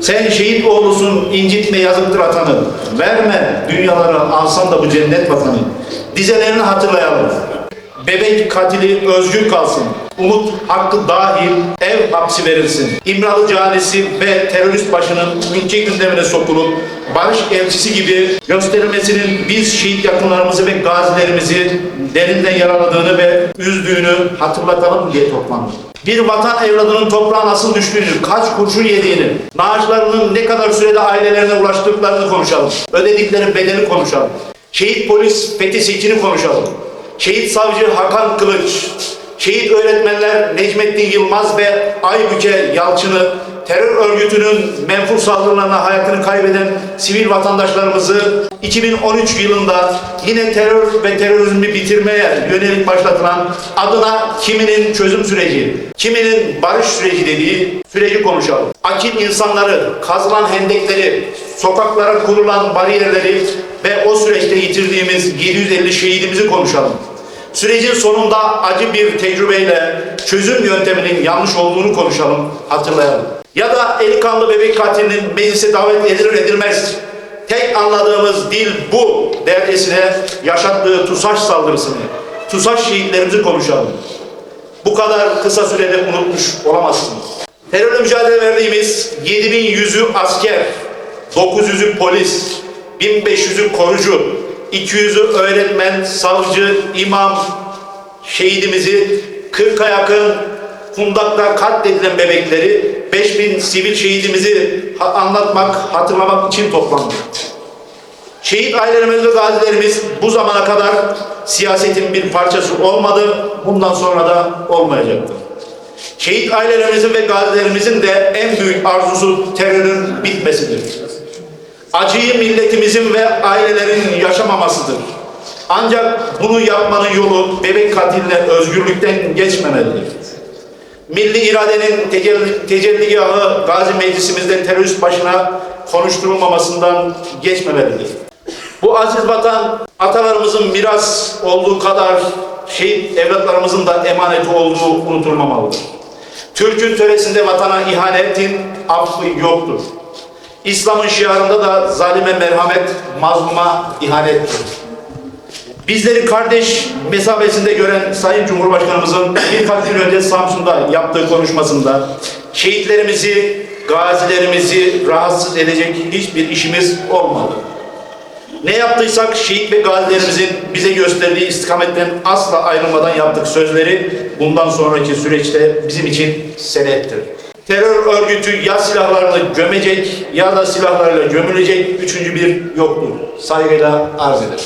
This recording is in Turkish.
Sen şehit oğlusun incitme yazıktır atanı. Verme dünyalara alsan da bu cennet vatanı. Dizelerini hatırlayalım. Bebek katili özgür kalsın. Umut hakkı dahil ev hapsi verilsin. İmralı canisi ve terörist başının ülke gündemine sokulup barış elçisi gibi gösterilmesinin biz şehit yakınlarımızı ve gazilerimizi derinden yaraladığını ve üzdüğünü hatırlatalım diye toplandık. Bir vatan evladının toprağa nasıl düştüğünü, kaç kurşun yediğini, maaşlarının ne kadar sürede ailelerine ulaştıklarını konuşalım. Ödedikleri bedeli konuşalım. Şehit polis Fethi Seçin'i konuşalım. Şehit savcı Hakan Kılıç, şehit öğretmenler Necmettin Yılmaz ve Aybüke Yalçın'ı, terör örgütünün menfur saldırılarına hayatını kaybeden sivil vatandaşlarımızı 2013 yılında yine terör ve terörizmi bitirmeye yönelik başlatılan adına kiminin çözüm süreci, kiminin barış süreci dediği süreci konuşalım. Akil insanları, kazılan hendekleri, sokaklara kurulan bariyerleri ve o süreçte yitirdiğimiz 750 şehidimizi konuşalım. Sürecin sonunda acı bir tecrübeyle çözüm yönteminin yanlış olduğunu konuşalım, hatırlayalım. Ya da eli kanlı bebek katilinin meclise davet edilir edilmez. Tek anladığımız dil bu dercesine yaşattığı TUSAŞ saldırısını, TUSAŞ şehitlerimizi konuşalım. Bu kadar kısa sürede unutmuş olamazsınız. Terörle mücadele verdiğimiz 7100'ü asker, 900'ü polis, 1500'ü korucu, 200'ü öğretmen, savcı, imam, şehidimizi 40'a yakın Fundak'ta katledilen bebekleri 5000 sivil şehidimizi anlatmak, hatırlamak için toplandık. Şehit ailelerimiz ve gazilerimiz bu zamana kadar siyasetin bir parçası olmadı, bundan sonra da olmayacaktır. Şehit ailelerimizin ve gazilerimizin de en büyük arzusu terörün bitmesidir. Acıyı milletimizin ve ailelerin yaşamamasıdır. Ancak bunu yapmanın yolu bebek katiline özgürlükten geçmemelidir. Milli iradenin tecelli, tecelligahı Gazi Meclisimizde terörist başına konuşturulmamasından geçmemelidir. Bu aziz vatan atalarımızın miras olduğu kadar şehit evlatlarımızın da emaneti olduğu unutulmamalıdır. Türk'ün töresinde vatana ihanetin affı yoktur. İslam'ın şiarında da zalime merhamet, mazluma ihanettir. Bizleri kardeş mesabesinde gören Sayın Cumhurbaşkanımızın birkaç gün önce Samsun'da yaptığı konuşmasında şehitlerimizi, gazilerimizi rahatsız edecek hiçbir işimiz olmadı. Ne yaptıysak şehit ve gazilerimizin bize gösterdiği istikametten asla ayrılmadan yaptık sözleri bundan sonraki süreçte bizim için senettir. Terör örgütü ya silahlarını gömecek ya da silahlarıyla gömülecek üçüncü bir yoktur. Saygıyla arz ederim.